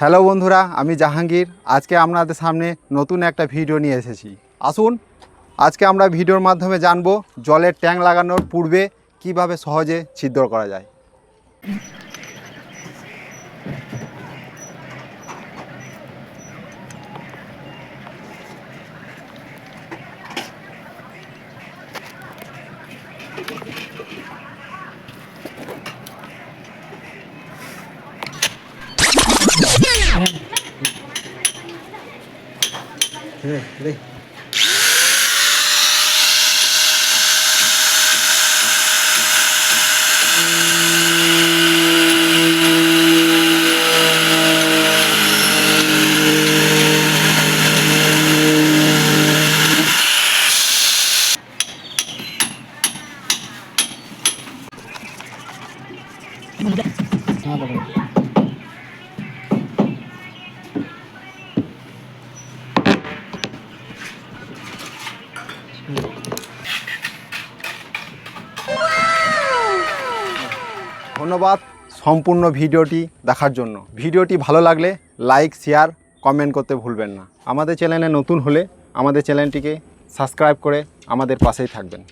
Hello বন্ধুরা, আমি জাহাঙ্গীর। আজকে আপনাদের সামনে নতুন একটা ভিডিও নিয়ে এসেছি। আসুন, আজকে আমরা ভিডিওর মাধ্যমে জানব জলের ট্যাঙ্ক লাগানোর পূর্বে কীভাবে সহজে ছিদ্র করা যায়। đi này Thank you. ধন্যবাদ সম্পূর্ণ ভিডিওটি দেখার জন্য। ভিডিওটি ভালো লাগলে লাইক, শেয়ার, কমেন্ট করতে ভুলবেন না। আমাদের চ্যানেলে নতুন হলে আমাদের চ্যানেলটিকে সাবস্ক্রাইব করে আমাদের পাশেই থাকবেন।